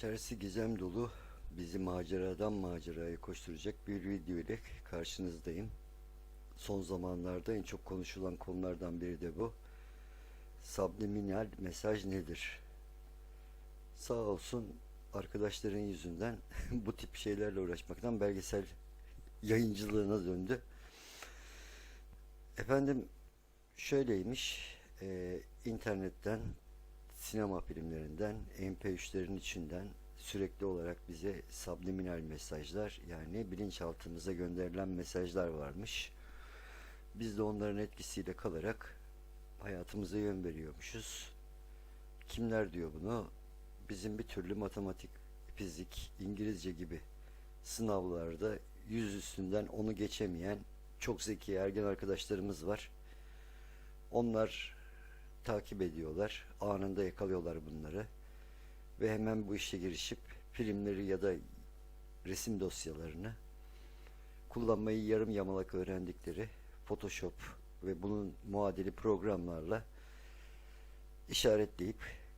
İçerisi gizem dolu bizi maceradan maceraya koşturacak bir video ile karşınızdayım. Son zamanlarda en çok konuşulan konulardan biri de bu. Subliminal mesaj nedir? Sağ olsun arkadaşların yüzünden bu tip şeylerle uğraşmaktan belgesel yayıncılığına döndü. Efendim şöyleymiş e, internetten sinema filmlerinden MP3'lerin içinden sürekli olarak bize subliminal mesajlar yani bilinçaltımıza gönderilen mesajlar varmış. Biz de onların etkisiyle kalarak hayatımıza yön veriyormuşuz. Kimler diyor bunu? Bizim bir türlü matematik, fizik, İngilizce gibi sınavlarda yüz üstünden onu geçemeyen çok zeki ergen arkadaşlarımız var. Onlar takip ediyorlar. Anında yakalıyorlar bunları. Ve hemen bu işe girişip filmleri ya da resim dosyalarını kullanmayı yarım yamalak öğrendikleri Photoshop ve bunun muadili programlarla işaretleyip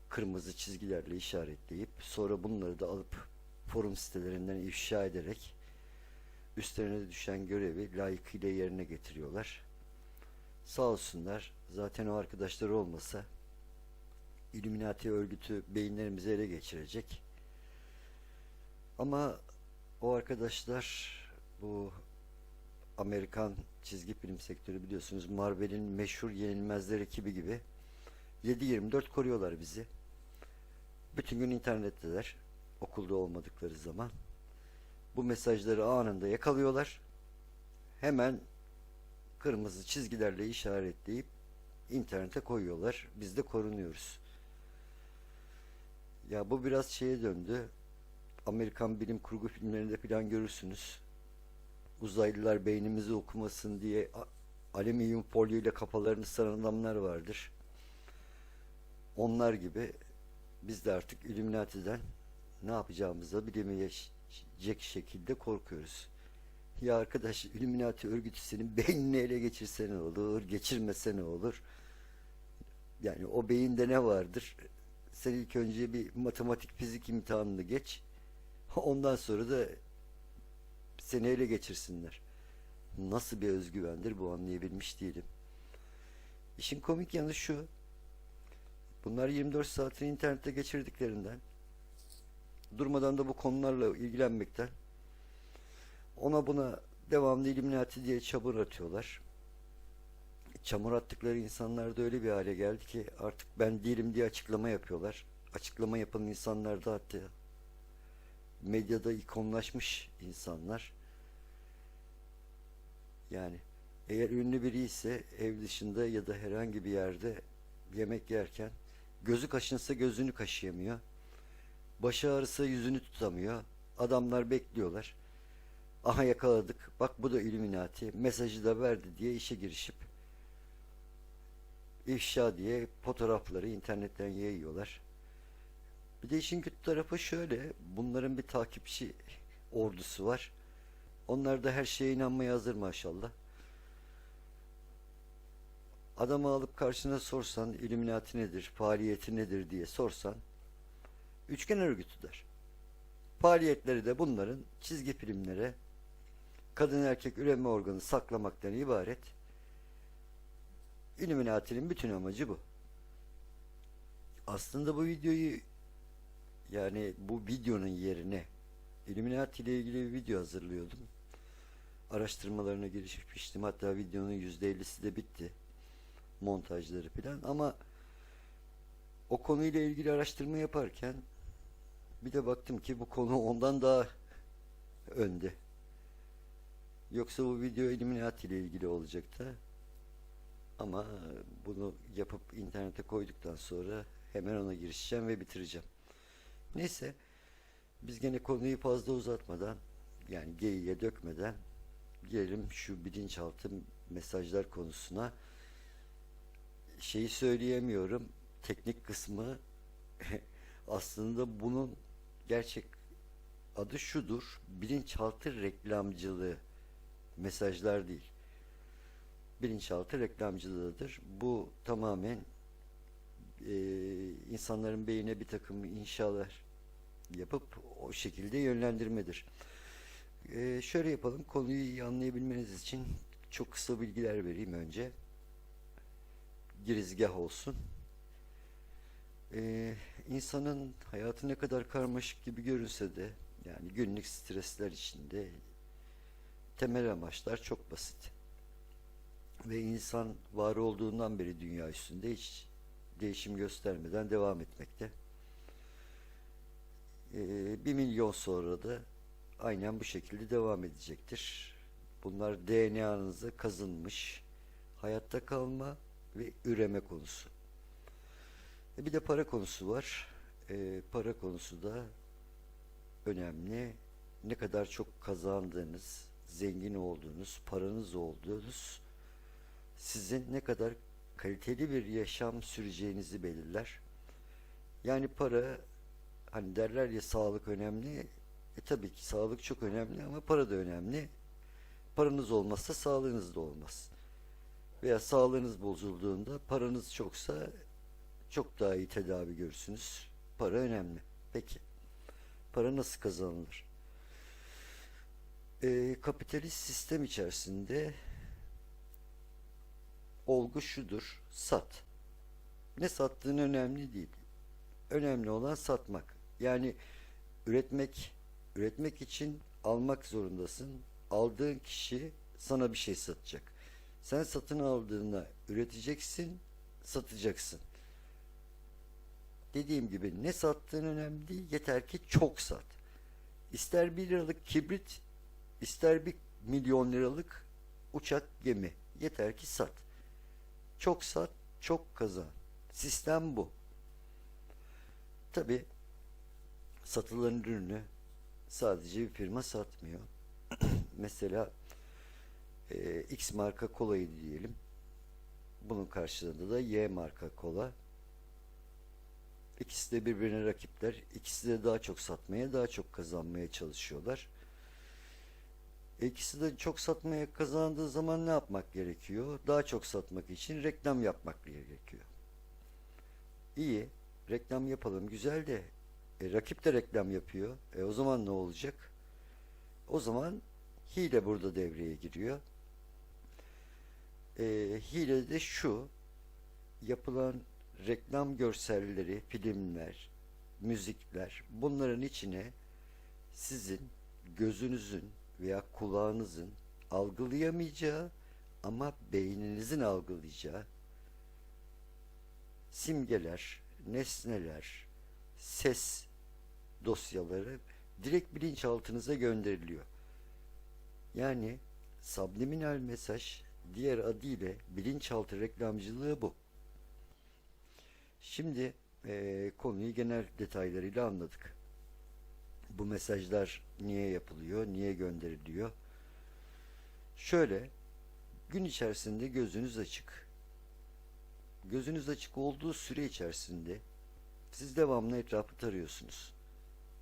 kırmızı çizgilerle işaretleyip sonra bunları da alıp forum sitelerinden ifşa ederek üstlerine düşen görevi layıkıyla yerine getiriyorlar. Sağ olsunlar. Zaten o arkadaşlar olmasa Illuminati örgütü beyinlerimizi ele geçirecek. Ama o arkadaşlar bu Amerikan çizgi film sektörü biliyorsunuz Marvel'in meşhur yenilmezler ekibi gibi 7-24 koruyorlar bizi. Bütün gün internetteler okulda olmadıkları zaman. Bu mesajları anında yakalıyorlar. Hemen kırmızı çizgilerle işaretleyip internete koyuyorlar. Biz de korunuyoruz. Ya bu biraz şeye döndü. Amerikan bilim kurgu filmlerinde falan görürsünüz. Uzaylılar beynimizi okumasın diye alüminyum folyo ile kafalarını saran adamlar vardır. Onlar gibi biz de artık Illuminati'den ne yapacağımızı bilemeyecek şekilde korkuyoruz. Ya arkadaş Illuminati örgütü senin beynini ele geçirse ne olur, geçirmese ne olur? Yani o beyinde ne vardır? Sen ilk önce bir matematik fizik imtihanını geç. Ondan sonra da seni ele geçirsinler. Nasıl bir özgüvendir bu anlayabilmiş değilim. İşin komik yanı şu. Bunlar 24 saatini internette geçirdiklerinden durmadan da bu konularla ilgilenmekten ona buna devamlı Illuminati diye çamur atıyorlar. Çamur attıkları insanlar da öyle bir hale geldi ki artık ben değilim diye açıklama yapıyorlar. Açıklama yapan insanlar da hatta medyada ikonlaşmış insanlar. Yani eğer ünlü biri ise ev dışında ya da herhangi bir yerde yemek yerken gözü kaşınsa gözünü kaşıyamıyor. Başı ağrısa yüzünü tutamıyor. Adamlar bekliyorlar. Aha yakaladık. Bak bu da Illuminati. Mesajı da verdi diye işe girişip ifşa diye fotoğrafları internetten yayıyorlar. Bir de işin kötü tarafı şöyle. Bunların bir takipçi ordusu var. Onlar da her şeye inanmaya hazır maşallah. Adamı alıp karşına sorsan Illuminati nedir, faaliyeti nedir diye sorsan üçgen örgütü der. Faaliyetleri de bunların çizgi filmlere kadın erkek üreme organı saklamaktan ibaret. Illuminati'nin bütün amacı bu. Aslında bu videoyu yani bu videonun yerine Illuminati ile ilgili bir video hazırlıyordum. Araştırmalarına girişmiştim. Hatta videonun %50'si de bitti. Montajları falan ama o konuyla ilgili araştırma yaparken bir de baktım ki bu konu ondan daha önde. Yoksa bu video Illuminati ile ilgili olacaktı. Ama bunu yapıp internete koyduktan sonra hemen ona girişeceğim ve bitireceğim. Neyse biz gene konuyu fazla uzatmadan yani geyiğe dökmeden gelelim şu bilinçaltı mesajlar konusuna. Şeyi söyleyemiyorum. Teknik kısmı aslında bunun gerçek adı şudur. Bilinçaltı reklamcılığı mesajlar değil. Bilinçaltı reklamcılığıdır. Bu tamamen e, insanların beynine bir takım inşalar yapıp o şekilde yönlendirmedir. Ee, şöyle yapalım, konuyu iyi anlayabilmeniz için çok kısa bilgiler vereyim önce. Girizgah olsun. Ee, insanın hayatı ne kadar karmaşık gibi görünse de yani günlük stresler içinde temel amaçlar çok basit. Ve insan var olduğundan beri dünya üstünde hiç değişim göstermeden devam etmekte. Ee, bir milyon sonra da aynen bu şekilde devam edecektir. Bunlar DNA'nıza kazınmış hayatta kalma ve üreme konusu. E bir de para konusu var. E, para konusu da önemli. Ne kadar çok kazandığınız, zengin olduğunuz, paranız olduğunuz sizin ne kadar kaliteli bir yaşam süreceğinizi belirler. Yani para hani derler ya sağlık önemli. E tabii ki sağlık çok önemli ama para da önemli. Paranız olmazsa sağlığınız da olmaz. Veya sağlığınız bozulduğunda paranız çoksa çok daha iyi tedavi görürsünüz. Para önemli. Peki. Para nasıl kazanılır? Ee, kapitalist sistem içerisinde olgu şudur. Sat. Ne sattığın önemli değil. Önemli olan satmak. Yani üretmek, üretmek için almak zorundasın. Aldığın kişi sana bir şey satacak. Sen satın aldığında üreteceksin, satacaksın. Dediğim gibi ne sattığın önemli değil. Yeter ki çok sat. İster bir liralık kibrit, ister bir milyon liralık uçak, gemi. Yeter ki sat. Çok sat, çok kazan. Sistem bu. Tabi satılan ürünü sadece bir firma satmıyor. Mesela e, X marka kolayı diyelim. Bunun karşılığında da Y marka kola. İkisi de birbirine rakipler. İkisi de daha çok satmaya, daha çok kazanmaya çalışıyorlar. İkisi de çok satmaya kazandığı zaman ne yapmak gerekiyor? Daha çok satmak için reklam yapmak gerekiyor. İyi, reklam yapalım güzel de e, rakip de reklam yapıyor. E, o zaman ne olacak? O zaman hile burada devreye giriyor. E, hile de şu yapılan reklam görselleri, filmler, müzikler bunların içine sizin gözünüzün veya kulağınızın algılayamayacağı ama beyninizin algılayacağı simgeler, nesneler, ses dosyaları direkt bilinçaltınıza gönderiliyor. Yani subliminal mesaj diğer adıyla bilinçaltı reklamcılığı bu. Şimdi eee, konuyu genel detaylarıyla anladık. Bu mesajlar niye yapılıyor, niye gönderiliyor? Şöyle, gün içerisinde gözünüz açık. Gözünüz açık olduğu süre içerisinde siz devamlı etrafı tarıyorsunuz.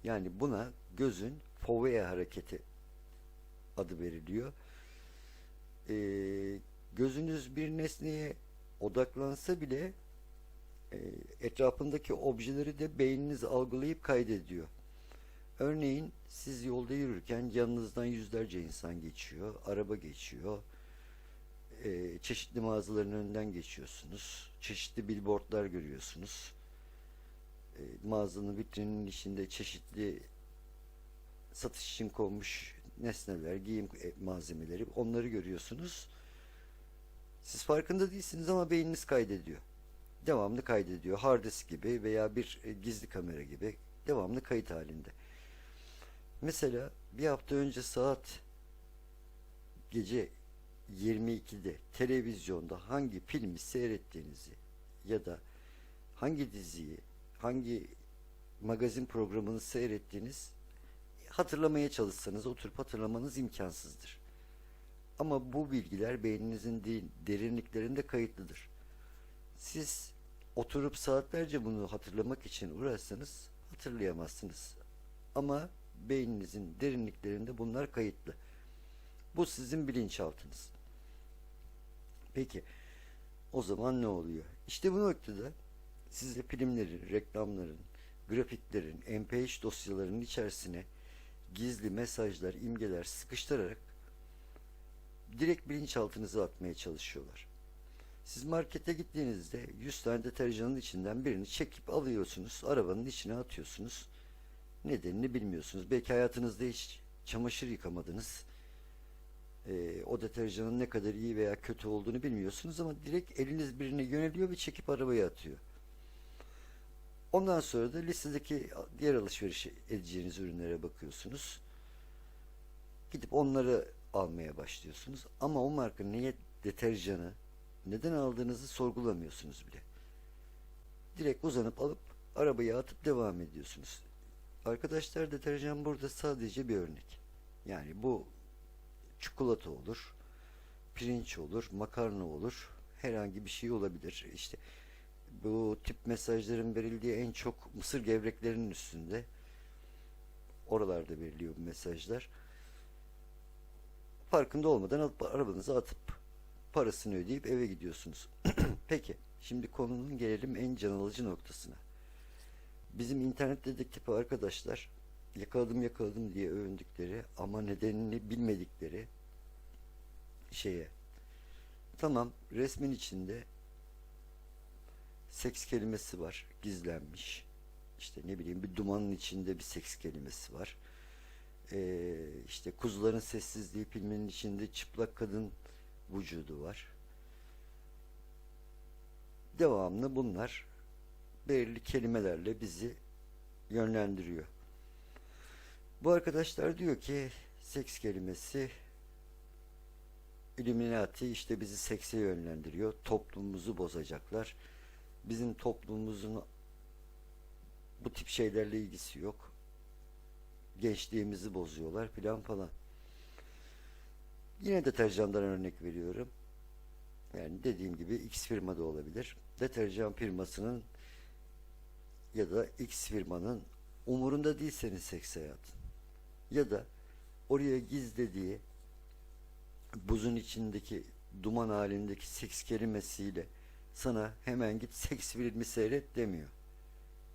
Yani buna gözün fovea hareketi adı veriliyor. Ee, gözünüz bir nesneye odaklansa bile e, etrafındaki objeleri de beyniniz algılayıp kaydediyor. Örneğin siz yolda yürürken yanınızdan yüzlerce insan geçiyor, araba geçiyor, e, çeşitli mağazaların önünden geçiyorsunuz, çeşitli billboardlar görüyorsunuz. E, mağazanın vitrininin içinde çeşitli satış için konmuş nesneler, giyim e, malzemeleri onları görüyorsunuz. Siz farkında değilsiniz ama beyniniz kaydediyor. Devamlı kaydediyor. Hard disk gibi veya bir e, gizli kamera gibi devamlı kayıt halinde. Mesela bir hafta önce saat gece 22'de televizyonda hangi filmi seyrettiğinizi ya da hangi diziyi, hangi magazin programını seyrettiğiniz hatırlamaya çalışsanız oturup hatırlamanız imkansızdır. Ama bu bilgiler beyninizin değil, derinliklerinde kayıtlıdır. Siz oturup saatlerce bunu hatırlamak için uğraşsanız hatırlayamazsınız. Ama beyninizin derinliklerinde bunlar kayıtlı. Bu sizin bilinçaltınız. Peki o zaman ne oluyor? İşte bu noktada size filmlerin, reklamların, grafiklerin, MP3 dosyalarının içerisine gizli mesajlar, imgeler sıkıştırarak direkt bilinçaltınıza atmaya çalışıyorlar. Siz markete gittiğinizde 100 tane deterjanın içinden birini çekip alıyorsunuz, arabanın içine atıyorsunuz. Nedenini bilmiyorsunuz. Belki hayatınızda hiç çamaşır yıkamadınız. Ee, o deterjanın ne kadar iyi veya kötü olduğunu bilmiyorsunuz ama direkt eliniz birine yöneliyor ve çekip arabaya atıyor. Ondan sonra da listedeki diğer alışveriş edeceğiniz ürünlere bakıyorsunuz. Gidip onları almaya başlıyorsunuz. Ama o marka niye deterjanı neden aldığınızı sorgulamıyorsunuz bile. Direkt uzanıp alıp arabaya atıp devam ediyorsunuz. Arkadaşlar deterjan burada sadece bir örnek. Yani bu çikolata olur, pirinç olur, makarna olur, herhangi bir şey olabilir. İşte bu tip mesajların verildiği en çok mısır gevreklerinin üstünde. Oralarda veriliyor bu mesajlar. Farkında olmadan alıp arabanıza atıp parasını ödeyip eve gidiyorsunuz. Peki, şimdi konunun gelelim en can alıcı noktasına. Bizim internet dedektifi arkadaşlar yakaladım yakaladım diye övündükleri ama nedenini bilmedikleri şeye. Tamam, resmin içinde seks kelimesi var, gizlenmiş. İşte ne bileyim bir dumanın içinde bir seks kelimesi var. Ee, işte Kuzuların Sessizliği filminin içinde çıplak kadın vücudu var. Devamlı bunlar belirli kelimelerle bizi yönlendiriyor. Bu arkadaşlar diyor ki seks kelimesi Illuminati işte bizi sekse yönlendiriyor. Toplumumuzu bozacaklar. Bizim toplumumuzun bu tip şeylerle ilgisi yok. Gençliğimizi bozuyorlar filan falan. Yine deterjandan örnek veriyorum. Yani dediğim gibi X firmada olabilir. Deterjan firmasının ya da X firmanın umurunda değil senin seks hayatın. Ya da oraya gizlediği buzun içindeki duman halindeki seks kelimesiyle sana hemen git seks filmi seyret demiyor.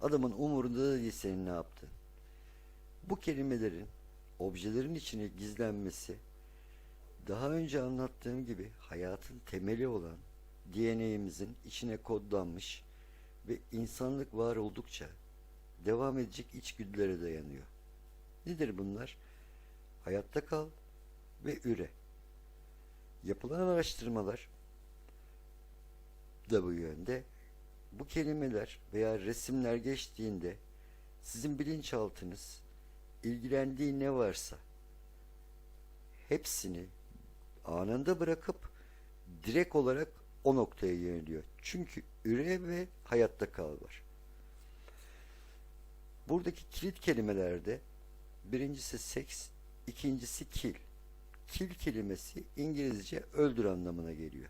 Adamın umurunda da değil senin ne yaptın. Bu kelimelerin objelerin içine gizlenmesi daha önce anlattığım gibi hayatın temeli olan DNA'mizin içine kodlanmış ve insanlık var oldukça devam edecek içgüdülere dayanıyor. Nedir bunlar? Hayatta kal ve üre. Yapılan araştırmalar da bu yönde. Bu kelimeler veya resimler geçtiğinde sizin bilinçaltınız ilgilendiği ne varsa hepsini anında bırakıp direkt olarak o noktaya yöneliyor. Çünkü üre ve hayatta kal var. Buradaki kilit kelimelerde birincisi seks, ikincisi kill. Kill kelimesi İngilizce öldür anlamına geliyor.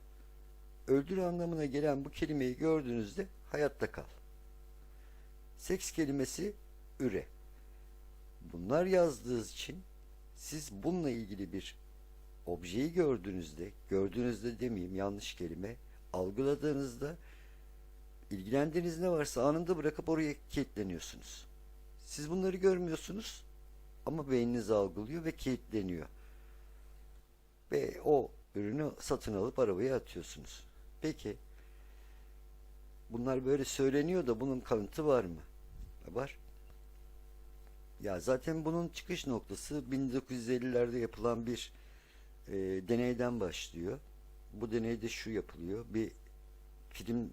Öldür anlamına gelen bu kelimeyi gördüğünüzde hayatta kal. Seks kelimesi üre. Bunlar yazdığınız için siz bununla ilgili bir objeyi gördüğünüzde, gördüğünüzde demeyeyim yanlış kelime, algıladığınızda ilgilendiğiniz ne varsa anında bırakıp oraya kilitleniyorsunuz. Siz bunları görmüyorsunuz ama beyniniz algılıyor ve kilitleniyor. Ve o ürünü satın alıp arabaya atıyorsunuz. Peki bunlar böyle söyleniyor da bunun kanıtı var mı? Var. Ya zaten bunun çıkış noktası 1950'lerde yapılan bir e, deneyden başlıyor. Bu deneyde şu yapılıyor. Bir film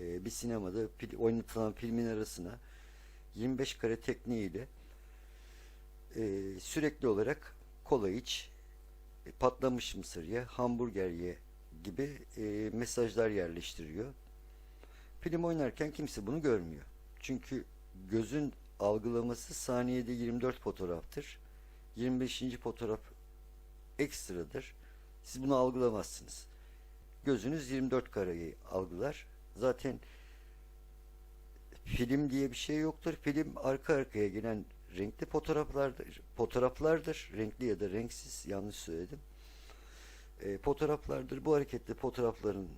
e, bir sinemada fil, oynatılan filmin arasına 25 kare tekniğiyle e, sürekli olarak kola iç, e, patlamış mısır ye, hamburger ye gibi e, mesajlar yerleştiriyor. Film oynarken kimse bunu görmüyor. Çünkü gözün algılaması saniyede 24 fotoğraftır. 25. fotoğraf ekstradır. Siz bunu algılamazsınız. Gözünüz 24 kareyi algılar. Zaten film diye bir şey yoktur. Film arka arkaya gelen renkli fotoğraflardır. Fotoğraflardır. Renkli ya da renksiz yanlış söyledim. E, fotoğraflardır. Bu hareketli fotoğrafların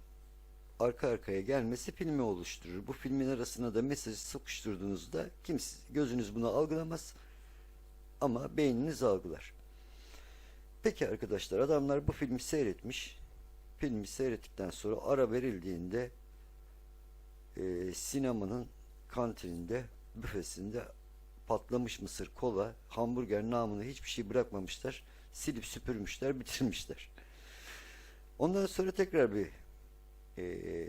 arka arkaya gelmesi filmi oluşturur. Bu filmin arasına da mesajı sokuşturduğunuzda kimse gözünüz bunu algılamaz ama beyniniz algılar. Peki arkadaşlar adamlar bu filmi seyretmiş. Filmi seyrettikten sonra ara verildiğinde e, sinemanın kantininde, büfesinde patlamış mısır, kola, hamburger namına hiçbir şey bırakmamışlar. Silip süpürmüşler, bitirmişler. Ondan sonra tekrar bir e,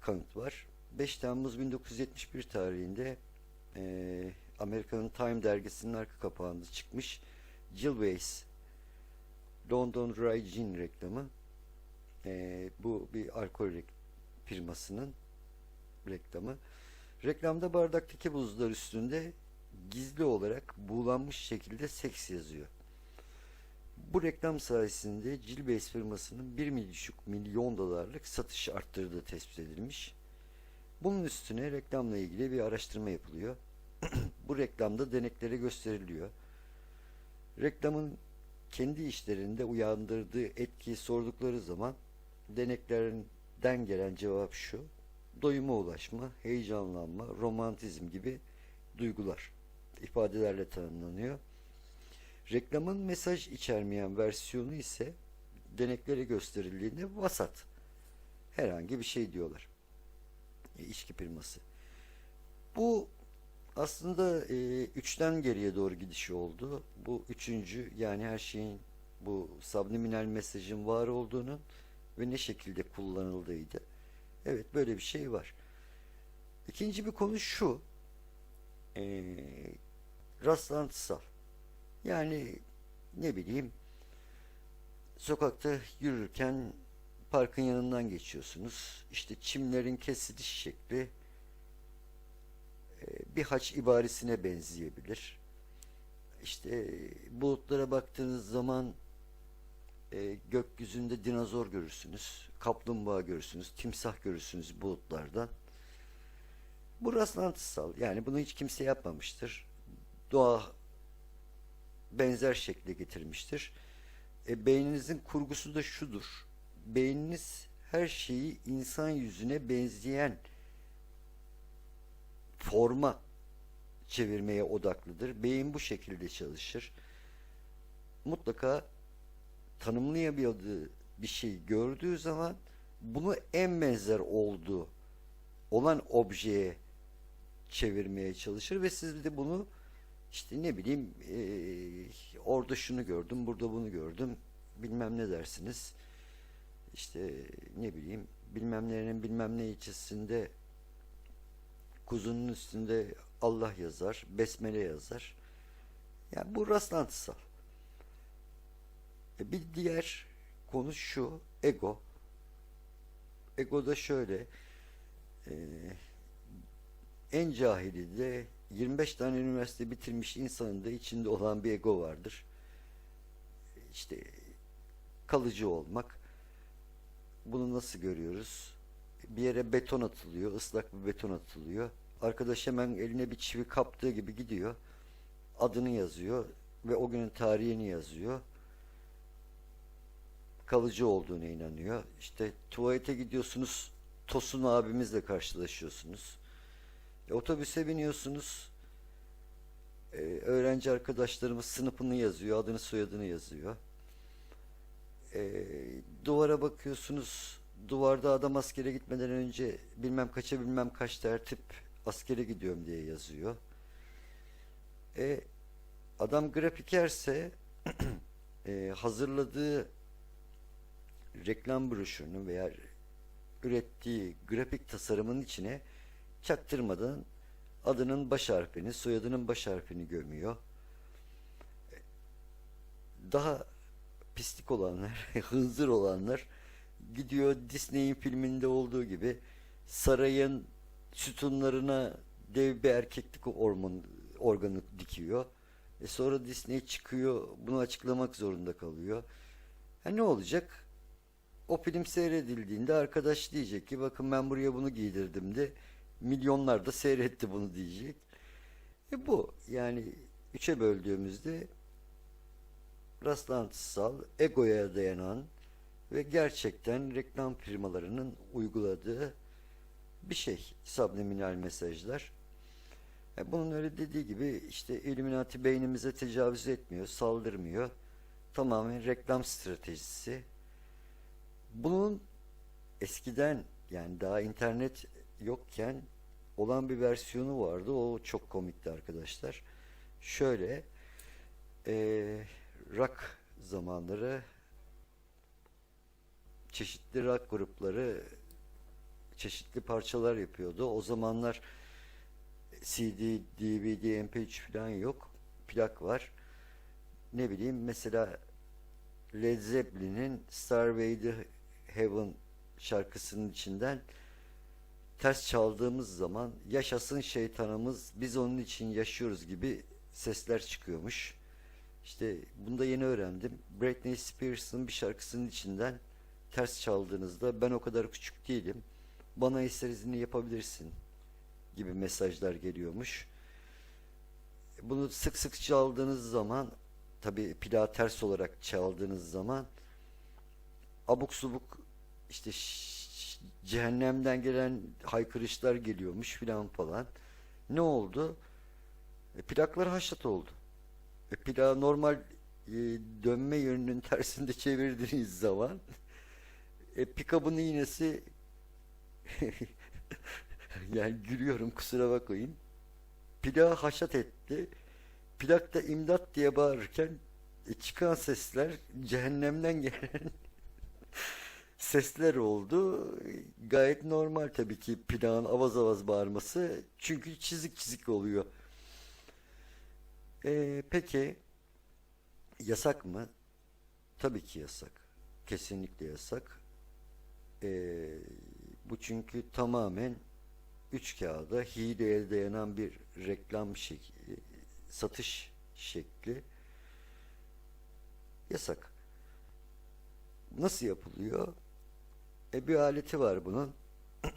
kanıt var. 5 Temmuz 1971 tarihinde e, Amerika'nın Time dergisinin arka kapağında çıkmış Jill Weiss London Dry Gin reklamı. E, bu bir alkol firmasının reklamı. Reklamda bardaktaki buzlar üstünde gizli olarak buğulanmış şekilde seks yazıyor. Bu reklam sayesinde Gilbase firmasının 1,5 milyon dolarlık satış arttırdığı tespit edilmiş. Bunun üstüne reklamla ilgili bir araştırma yapılıyor. Bu reklamda deneklere gösteriliyor. Reklamın kendi işlerinde uyandırdığı etkiyi sordukları zaman deneklerden gelen cevap şu. Doyuma ulaşma, heyecanlanma, romantizm gibi duygular ifadelerle tanımlanıyor. Reklamın mesaj içermeyen versiyonu ise deneklere gösterildiğinde vasat. Herhangi bir şey diyorlar. E, içki firması. Bu aslında e, üçten geriye doğru gidişi oldu. Bu üçüncü yani her şeyin bu subliminal mesajın var olduğunu ve ne şekilde kullanıldığıydı. Evet böyle bir şey var. İkinci bir konu şu. E, rastlantısal. Yani ne bileyim sokakta yürürken parkın yanından geçiyorsunuz. İşte çimlerin kesiliş şekli e, bir haç ibaresine benzeyebilir. İşte bulutlara baktığınız zaman e, gökyüzünde dinozor görürsünüz, kaplumbağa görürsünüz, timsah görürsünüz bulutlardan. Bu rastlantısal. Yani bunu hiç kimse yapmamıştır. Doğa benzer şekle getirmiştir. E, beyninizin kurgusu da şudur. Beyniniz her şeyi insan yüzüne benzeyen forma çevirmeye odaklıdır. Beyin bu şekilde çalışır. Mutlaka tanımlayamadığı bir şey gördüğü zaman bunu en benzer olduğu olan objeye çevirmeye çalışır ve siz de bunu işte ne bileyim eee, orada şunu gördüm, burada bunu gördüm, bilmem ne dersiniz. İşte ne bileyim bilmem nerenin bilmem ne ilçesinde kuzunun üstünde Allah yazar, besmele yazar. Yani bu rastlantısal. E, bir diğer konu şu, ego. Ego da şöyle, e, en cahili de 25 tane üniversite bitirmiş insanın da içinde olan bir ego vardır. İşte kalıcı olmak. Bunu nasıl görüyoruz? Bir yere beton atılıyor, ıslak bir beton atılıyor. Arkadaş hemen eline bir çivi kaptığı gibi gidiyor. Adını yazıyor ve o günün tarihini yazıyor. Kalıcı olduğuna inanıyor. İşte tuvalete gidiyorsunuz, Tosun abimizle karşılaşıyorsunuz. E, otobüse biniyorsunuz. E, öğrenci arkadaşlarımız sınıfını yazıyor, adını soyadını yazıyor. E, duvara bakıyorsunuz. Duvarda adam askere gitmeden önce bilmem kaça bilmem kaç tertip askere gidiyorum diye yazıyor. E, adam grafikerse e, hazırladığı reklam broşürünü veya ürettiği grafik tasarımın içine çaktırmadan adının baş harfini, soyadının baş harfini gömüyor. Daha pislik olanlar, hınzır olanlar gidiyor Disney'in filminde olduğu gibi sarayın sütunlarına dev bir erkeklik orman, organı dikiyor. E sonra Disney çıkıyor bunu açıklamak zorunda kalıyor. Ha ne olacak? O film seyredildiğinde arkadaş diyecek ki bakın ben buraya bunu giydirdim de milyonlar da seyretti bunu diyecek. E bu yani üçe böldüğümüzde rastlantısal, egoya dayanan ve gerçekten reklam firmalarının uyguladığı bir şey subliminal mesajlar. E, bunun öyle dediği gibi işte Illuminati beynimize tecavüz etmiyor, saldırmıyor. Tamamen reklam stratejisi. Bunun eskiden yani daha internet yokken olan bir versiyonu vardı. O çok komikti arkadaşlar. Şöyle e, rock zamanları çeşitli rock grupları çeşitli parçalar yapıyordu. O zamanlar CD, DVD, MP3 falan yok. Plak var. Ne bileyim mesela Led Zeppelin'in Starway to Heaven şarkısının içinden ters çaldığımız zaman yaşasın şeytanımız biz onun için yaşıyoruz gibi sesler çıkıyormuş. İşte bunu da yeni öğrendim. Britney Spears'ın bir şarkısının içinden ters çaldığınızda ben o kadar küçük değilim. Bana istediğini yapabilirsin gibi mesajlar geliyormuş. Bunu sık sık çaldığınız zaman tabi plağı ters olarak çaldığınız zaman abuk subuk işte cehennemden gelen haykırışlar geliyormuş filan falan. Ne oldu? E, plaklar haşat oldu. E, plağı normal e, dönme yönünün tersinde çevirdiğiniz zaman e, pikabın iğnesi yani gülüyorum kusura bakmayın. Plağı haşat etti. Plakta imdat diye bağırırken e, çıkan sesler cehennemden gelen sesler oldu. Gayet normal tabii ki plağın avaz avaz bağırması. Çünkü çizik çizik oluyor. E, peki yasak mı? Tabii ki yasak. Kesinlikle yasak. E, bu çünkü tamamen üç kağıda hileye dayanan bir reklam şekli, satış şekli yasak. Nasıl yapılıyor? E, bir aleti var bunun.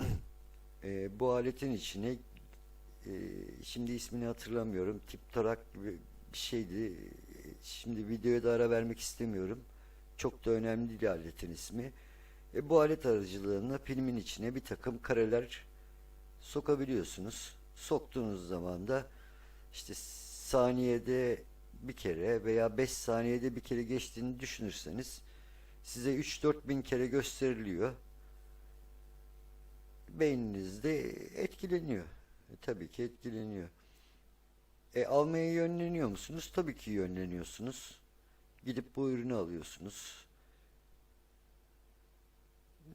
E, bu aletin içine e, şimdi ismini hatırlamıyorum. Tip tarak gibi bir şeydi. E, Şimdi videoya da ara vermek istemiyorum. Çok da önemli değil aletin ismi. E, bu alet aracılığıyla filmin içine bir takım kareler sokabiliyorsunuz. Soktuğunuz zaman da işte saniyede bir kere veya 5 saniyede bir kere geçtiğini düşünürseniz size 3-4 bin kere gösteriliyor. Beyninizde etkileniyor. E, tabii ki etkileniyor. E, almaya yönleniyor musunuz? Tabii ki yönleniyorsunuz. Gidip bu ürünü alıyorsunuz.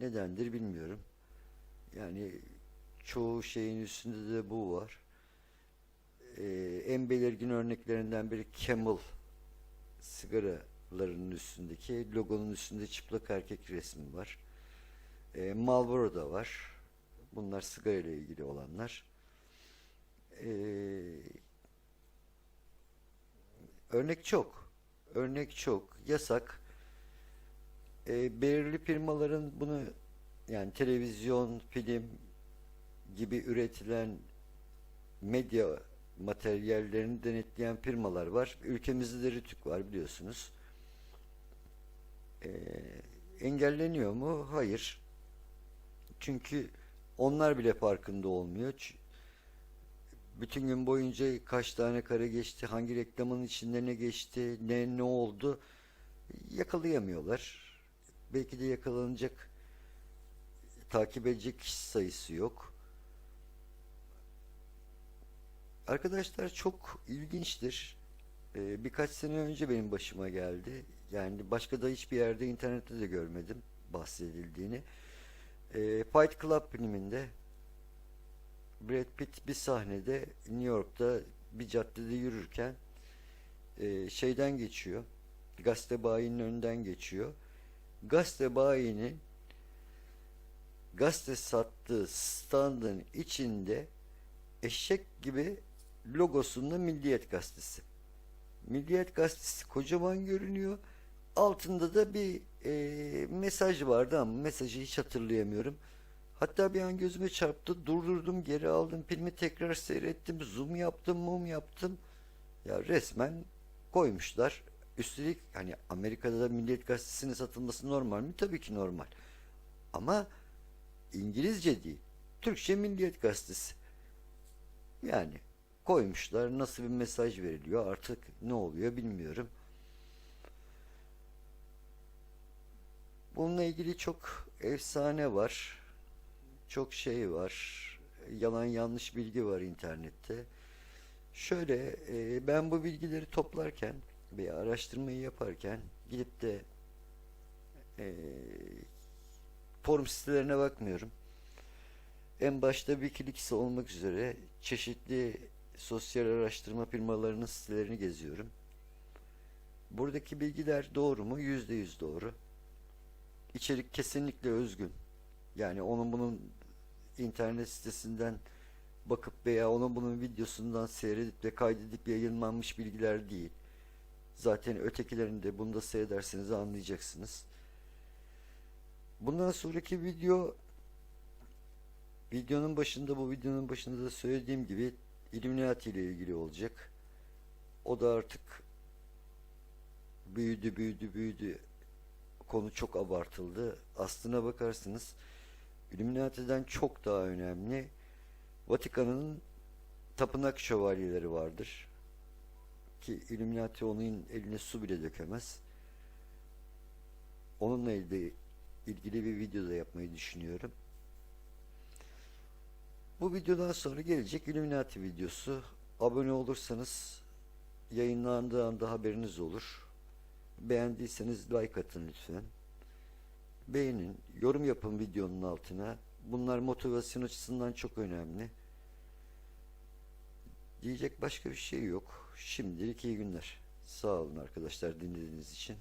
Nedendir bilmiyorum. Yani çoğu şeyin üstünde de bu var. Ee, en belirgin örneklerinden biri Camel sigaralarının üstündeki logonun üstünde çıplak erkek resmi var. Ee, Marlboro da var. Bunlar sigara ile ilgili olanlar. Ee, örnek çok. Örnek çok. Yasak. Ee, belirli firmaların bunu yani televizyon, film gibi üretilen medya materyallerini denetleyen firmalar var. Ülkemizde de Rütük var biliyorsunuz. Ee, engelleniyor mu? Hayır. Çünkü onlar bile farkında olmuyor. Bütün gün boyunca kaç tane kare geçti, hangi reklamın içinde ne geçti, ne ne oldu yakalayamıyorlar. Belki de yakalanacak takip edecek kişi sayısı yok. Arkadaşlar çok ilginçtir. Ee, birkaç sene önce benim başıma geldi. Yani başka da hiçbir yerde internette de görmedim bahsedildiğini. Ee, Fight Club filminde Brad Pitt bir sahnede New York'ta bir caddede yürürken e, şeyden geçiyor. Gazete bayinin önünden geçiyor. Gazete bayinin gazete sattığı standın içinde eşek gibi logosunda Milliyet Gazetesi. Milliyet Gazetesi kocaman görünüyor. Altında da bir e, mesaj vardı ama mesajı hiç hatırlayamıyorum. Hatta bir an gözüme çarptı. Durdurdum, geri aldım. Filmi tekrar seyrettim. Zoom yaptım, mum yaptım. Ya resmen koymuşlar. Üstelik hani Amerika'da da Milliyet Gazetesi'nin satılması normal mi? Tabii ki normal. Ama İngilizce değil. Türkçe Milliyet Gazetesi. Yani koymuşlar nasıl bir mesaj veriliyor artık ne oluyor bilmiyorum. Bununla ilgili çok efsane var. Çok şey var. Yalan yanlış bilgi var internette. Şöyle e, ben bu bilgileri toplarken bir araştırmayı yaparken gidip de e, forum sitelerine bakmıyorum. En başta Wikileaks olmak üzere çeşitli sosyal araştırma firmalarının sitelerini geziyorum. Buradaki bilgiler doğru mu? Yüzde yüz doğru. İçerik kesinlikle özgün. Yani onun bunun internet sitesinden bakıp veya onun bunun videosundan seyredip de kaydedip yayınlanmış bilgiler değil. Zaten ötekilerini de bunu da seyrederseniz anlayacaksınız. Bundan sonraki video videonun başında bu videonun başında da söylediğim gibi Illuminati ile ilgili olacak. O da artık büyüdü büyüdü büyüdü konu çok abartıldı. Aslına bakarsınız Illuminati'den çok daha önemli Vatikan'ın tapınak şövalyeleri vardır. Ki Illuminati onun eline su bile dökemez. Onunla ilgili, bir video da yapmayı düşünüyorum. Bu videodan sonra gelecek Illuminati videosu. Abone olursanız yayınlandığı anda haberiniz olur. Beğendiyseniz like atın lütfen. Beğenin, yorum yapın videonun altına. Bunlar motivasyon açısından çok önemli. Diyecek başka bir şey yok. Şimdilik iyi günler. Sağ olun arkadaşlar dinlediğiniz için.